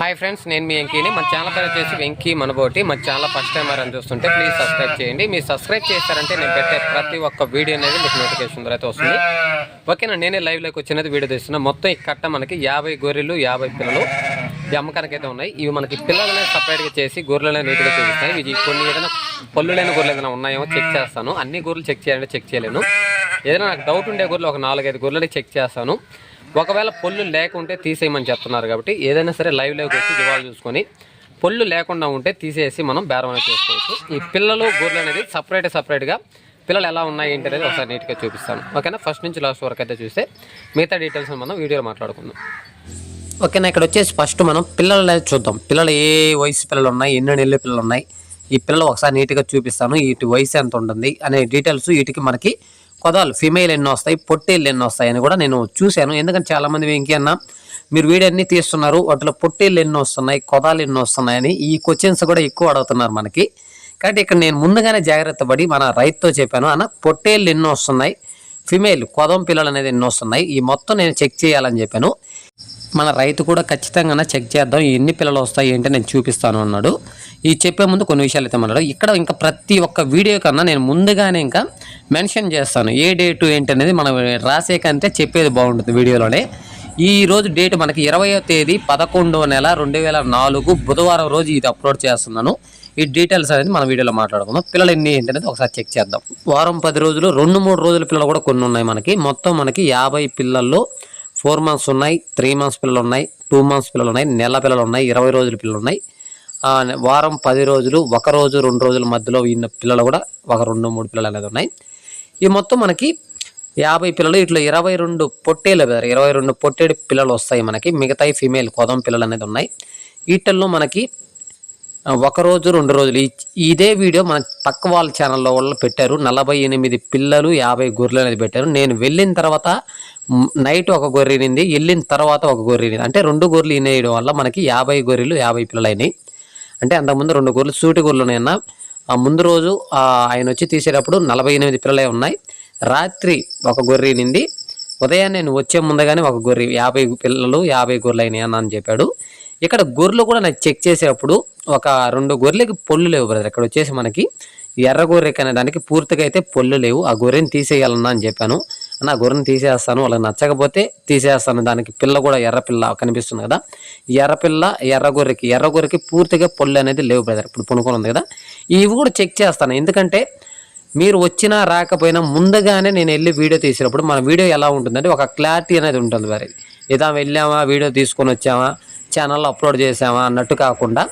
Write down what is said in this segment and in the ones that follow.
Hi friends నేను మీ వెంకీని. మన channel పేరు వచ్చేసి వెంకీ మనబోటి. మన ఛానల్ ఫస్ట్ టైం అని చూస్తుంటే ప్లీజ్ సబ్స్క్రైబ్ చేయండి. మీరు సబ్స్క్రైబ్ చేస్తారంటే నేను పెట్టే ప్రతి ఒక్క వీడియో అనేది మీకు నోటిఫికేషన్ ద్వారా అయితే వస్తుంది. ఓకేనా నేనే లైవ్లోకి వచ్చినది వీడియో తీస్తున్నా. మొత్తం ఈ కట్ట మనకి యాభై గొర్రెలు యాభై పిల్లలు ఈ అమ్మకానికి అయితే ఉన్నాయి. ఇవి మనకి పిల్లలనే సపరేట్గా చేసి గొర్రెలనే నీట్గా చూపిస్తాయి ఇవి కొన్ని ఏదైనా పళ్ళు లేని గొర్రెలు ఏదైనా ఉన్నాయేమో చెక్ చేస్తాను. అన్ని గొర్రెలు చెక్ చేయాలంటే చెక్ చేయలేను. ఏదైనా నాకు డౌట్ ఉండే గొర్రెలు ఒక నాలుగైదు గొర్రెలని చెక్ చేస్తాను. ఒకవేళ పొల్లు లేకుంటే తీసేయమని చెప్తున్నారు కాబట్టి ఏదైనా సరే లైవ్ లైవ్ వచ్చి దివాలు చూసుకొని పొల్లు లేకుండా ఉంటే తీసేసి మనం బేరం అనేది చేసుకోవచ్చు. ఈ పిల్లలు గొర్రెలు అనేది సపరేట్ సపరేట్గా పిల్లలు ఎలా ఉన్నాయి ఏంటి అనేది ఒకసారి నీట్గా చూపిస్తాను. ఓకేనా? ఫస్ట్ నుంచి లాస్ట్ వరకు అయితే చూస్తే మిగతా డీటెయిల్స్ మనం వీడియోలో మాట్లాడుకుందాం. ఓకేనా? ఇక్కడ వచ్చేసి ఫస్ట్ మనం పిల్లలు చూద్దాం. పిల్లలు ఏ వయసు పిల్లలు ఉన్నాయి? ఎన్ని నెలలు పిల్లలు ఉన్నాయి? ఈ పిల్లలు ఒకసారి నీట్గా చూపిస్తాను. వీటి వయసు ఎంత ఉంటుంది? అనే డీటెయిల్స్ వీటికి మనకి కొదాలు ఫిమేల్ ఎన్ని వస్తాయి పొట్టేళ్ళు ఎన్ని వస్తాయి అని కూడా నేను చూశాను. ఎందుకంటే చాలామంది ఇంకేనా మీరు వీడియో అన్ని తీస్తున్నారు వాటిలో పొట్టేళ్ళు ఎన్ని వస్తున్నాయి కొదాలు ఎన్ని వస్తున్నాయని ఈ క్వశ్చన్స్ కూడా ఎక్కువ అడుగుతున్నారు మనకి. కాబట్టి ఇక్కడ నేను ముందుగానే జాగ్రత్త పడి మన రైతుతో చెప్పాను అన్న పొట్టేళ్ళు ఎన్ని వస్తున్నాయి ఫిమేల్ కొదం పిల్లలు అనేది ఎన్ని వస్తున్నాయి ఈ మొత్తం నేను చెక్ చేయాలని చెప్పాను. మన రైతు కూడా ఖచ్చితంగా చెక్ చేద్దాం ఎన్ని పిల్లలు వస్తాయి ఏంటో నేను చూపిస్తాను అన్నాడు. ఈ చెప్పే ముందు కొన్ని విషయాలు అయితే అన్నాడు ఇక్కడ ఇంకా ప్రతి ఒక్క వీడియో కన్నా నేను ముందుగానే ఇంకా మెన్షన్ చేస్తాను. ఏ డేటు ఏంటనేది మనం రాసే కంటే చెప్పేది బాగుంటుంది వీడియోలోనే. ఈ రోజు డేట్ మనకి ఇరవయో తేదీ పదకొండో నెల రెండు వేల నాలుగు బుధవారం రోజు ఇది అప్లోడ్ చేస్తున్నాను. ఈ డీటెయిల్స్ అనేది మన వీడియోలో మాట్లాడుకుందాం. పిల్లలు ఎన్ని ఏంటి అనేది ఒకసారి చెక్ చేద్దాం. వారం పది రోజులు రెండు మూడు రోజుల పిల్లలు కూడా కొన్ని ఉన్నాయి మనకి. మొత్తం మనకి యాభై పిల్లల్లో ఫోర్ మంత్స్ ఉన్నాయి త్రీ మంత్స్ పిల్లలు ఉన్నాయి టూ మంత్స్ పిల్లలు ఉన్నాయి నెల పిల్లలు ఉన్నాయి ఇరవై రోజుల పిల్లలు ఉన్నాయి. వారం పది రోజులు ఒక రోజు రెండు రోజుల మధ్యలో ఉన్న పిల్లలు కూడా ఒక రెండు మూడు పిల్లలు అనేది ఉన్నాయి. ఈ మొత్తం మనకి యాభై పిల్లలు ఇట్లా ఇరవై రెండు పొట్టేలు కదా ఇరవై రెండు పొట్టేడు పిల్లలు వస్తాయి మనకి. మిగతాయి ఫీమేల్ కోదం పిల్లలు అనేది ఉన్నాయి. వీటిల్లో మనకి ఒక రోజు రెండు రోజులు. ఇదే వీడియో మన పక్క వాళ్ళ ఛానల్లో వాళ్ళు పెట్టారు. నలభై ఎనిమిది పిల్లలు యాభై గొర్రెలు అనేది పెట్టారు. నేను వెళ్ళిన తర్వాత నైట్ ఒక గొర్రెనింది వెళ్ళిన తర్వాత ఒక గొర్రెనింది అంటే రెండు గొర్రెలు ఇనేయడం వల్ల మనకి యాభై గొర్రెలు యాభై పిల్లలు అయినాయి. అంటే అంతకుముందు రెండు గొర్రెలు సూటి గొర్రెలు ఉన్నాయన్న ముందు రోజు ఆయన వచ్చి తీసేటప్పుడు నలభై ఎనిమిది పిల్లలే ఉన్నాయి. రాత్రి ఒక గొర్రె నింది ఉదయాన్నే నేను వచ్చే ముందుగానే ఒక గొర్రె యాభై పిల్లలు యాభై గొర్రెలు అయినాయి అని చెప్పాడు. ఇక్కడ గొర్రెలు కూడా నాకు చెక్ చేసేటప్పుడు ఒక రెండు గొర్రెలకి పొల్లు లేవు బ్రదర్ ఇక్కడ వచ్చేసి మనకి ఎర్ర గొర్రెకి అనే దానికి పూర్తిగా అయితే పొల్లు లేవు. ఆ గొర్రెని తీసేయాలన్నా అని చెప్పాను. అన్న ఆ గొర్రెని తీసేస్తాను వాళ్ళకి నచ్చకపోతే తీసేస్తాను. దానికి పిల్ల కూడా ఎర్ర పిల్ల కనిపిస్తుంది కదా. ఎర్రపిల్ల ఎర్ర పిల్ల ఎర్ర గొర్రెకి ఎర్ర గొర్రెకి పూర్తిగా పొల్లు అనేది లేవు బ్రదర్ ఇప్పుడు పునుకొని ఉంది కదా. ఇవి కూడా చెక్ చేస్తాను. ఎందుకంటే మీరు వచ్చినా రాకపోయినా ముందుగానే నేను వెళ్ళి వీడియో తీసినప్పుడు మన వీడియో ఎలా ఉంటుందంటే ఒక క్లారిటీ అనేది ఉంటుంది మరి. ఏదా వెళ్ళామా వీడియో తీసుకొని వచ్చామా ఛానల్లో అప్లోడ్ చేసామా అన్నట్టు కాకుండా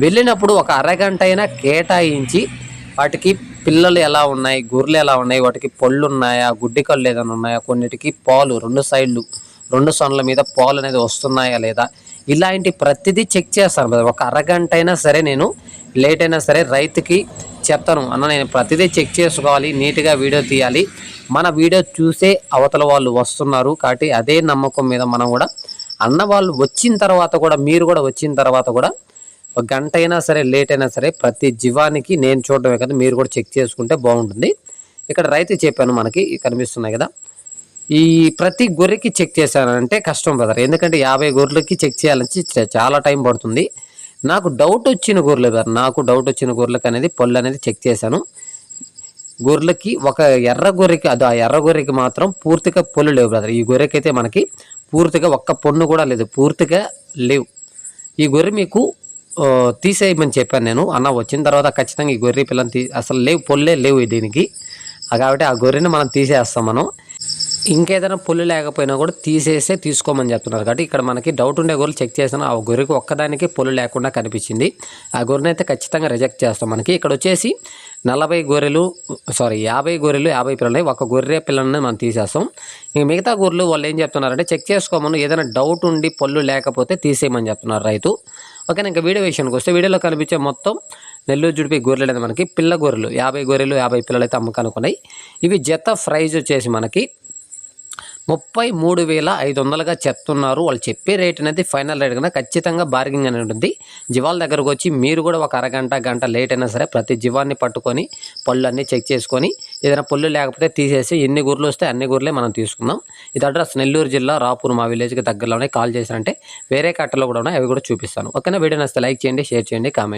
వెళ్ళినప్పుడు ఒక అరగంట అయినా కేటాయించి వాటికి పిల్లలు ఎలా ఉన్నాయి గొర్రెలు ఎలా ఉన్నాయి వాటికి పళ్ళు ఉన్నాయా గుడ్డి కళ్ళు ఏదైనా ఉన్నాయా కొన్నిటికి పాలు రెండు సైడ్లు రెండు సొనల మీద పాలు అనేది వస్తున్నాయా లేదా ఇలాంటి ప్రతిదీ చెక్ చేస్తాను. ఒక అరగంట అయినా సరే నేను లేట్ అయినా సరే రైతుకి చెప్తాను. అన్న నేను ప్రతిదీ చెక్ చేసుకోవాలి నీట్గా వీడియో తీయాలి. మన వీడియో చూసే అవతల వాళ్ళు వస్తున్నారు కాబట్టి అదే నమ్మకం మీద మనం కూడా అన్న వాళ్ళు వచ్చిన తర్వాత కూడా మీరు కూడా వచ్చిన తర్వాత కూడా ఒక గంట అయినా సరే లేట్ అయినా సరే ప్రతి జీవానికి నేను చూడడమే కదా మీరు కూడా చెక్ చేసుకుంటే బాగుంటుంది. ఇక్కడ రైతు చెప్పాను మనకి కనిపిస్తున్నాయి కదా. ఈ ప్రతి గొర్రెకి చెక్ చేశానంటే కష్టం బ్రదర్. ఎందుకంటే యాభై గొర్రెలకి చెక్ చేయాలని చ- చాలా టైం పడుతుంది. నాకు డౌట్ వచ్చిన గొర్రెలు బ్రదర్ నాకు డౌట్ వచ్చిన గొర్రెలకు అనేది పళ్ళు అనేది చెక్ చేశాను. గొర్రెలకి ఒక ఎర్ర గొర్రెకి అది ఆ ఎర్ర గొర్రెకి మాత్రం పూర్తిగా పొల్లు లేవు బ్రదర్ ఈ గొర్రెకి అయితే మనకి పూర్తిగా ఒక్క పొన్ను కూడా లేదు. పూర్తిగా లేవు. ఈ గొర్రె మీకు తీసేయమని చెప్పాను నేను. అన్న వచ్చిన తర్వాత ఖచ్చితంగా ఈ గొర్రె పిల్లని తీ అసలు లేవు పొల్లే లేవు దీనికి. కాబట్టి ఆ గొర్రెని మనం తీసేస్తాం మనం. ఇంకేదైనా పుల్లు లేకపోయినా కూడా తీసేసే తీసుకోమని చెప్తున్నారు. కాబట్టి ఇక్కడ మనకి డౌట్ ఉండే గొర్రెలు చెక్ చేసాను ఆ గొర్రెకి ఒక్కదానికి పుల్లు లేకుండా కనిపించింది. ఆ గొర్రెని అయితే ఖచ్చితంగా రిజెక్ట్ చేస్తాం. మనకి ఇక్కడ వచ్చేసి నలభై గొర్రెలు సారీ యాభై గొర్రెలు యాభై పిల్లలు ఒక గొర్రె పిల్లల్ని మనం తీసేస్తాం. ఇంక మిగతా గొర్రెలు వాళ్ళు ఏం చెప్తున్నారంటే చెక్ చేసుకోమని ఏదైనా డౌట్ ఉండి పళ్ళు లేకపోతే తీసేయమని చెప్తున్నారు రైతు. ఓకే ఇంకా వీడియో విషయానికి వస్తే వీడియోలో కనిపించే మొత్తం నెల్లూరు జుడిపి గొర్రెలు అనేది మనకి పిల్ల గొర్రెలు యాభై గొర్రెలు యాభై పిల్లలు అయితే అమ్మకానుకున్నాయి. ఇవి జత ప్రైజ్ వచ్చేసి మనకి ముప్పై మూడు వేల ఐదు వందలుగా చెప్తున్నారు. వాళ్ళు చెప్పే రేట్ అనేది ఫైనల్ రేట్ కన్నా ఖచ్చితంగా బార్గింగ్ అని ఉంటుంది. జీవాల దగ్గరకు వచ్చి మీరు కూడా ఒక అరగంట గంట లేట్ అయినా సరే ప్రతి జీవాన్ని పట్టుకొని పళ్ళు అన్నీ చెక్ చేసుకొని ఏదైనా పళ్ళు లేకపోతే తీసేసి ఎన్ని గుర్రెలు వస్తే అన్ని గుర్రెలే మనం తీసుకుందాం. ఇది అడ్రస్ నెల్లూరు జిల్లా రాపూర్ మా విలేజ్కి దగ్గరలోనే. కాల్ చేశారంటే వేరే కట్టలో కూడా ఉన్నాయి. అవి కూడా చూపిస్తాను. ఓకేనా? వీడియో నచ్చితే లైక్ చేయండి షేర్ చేయండి కామెంట్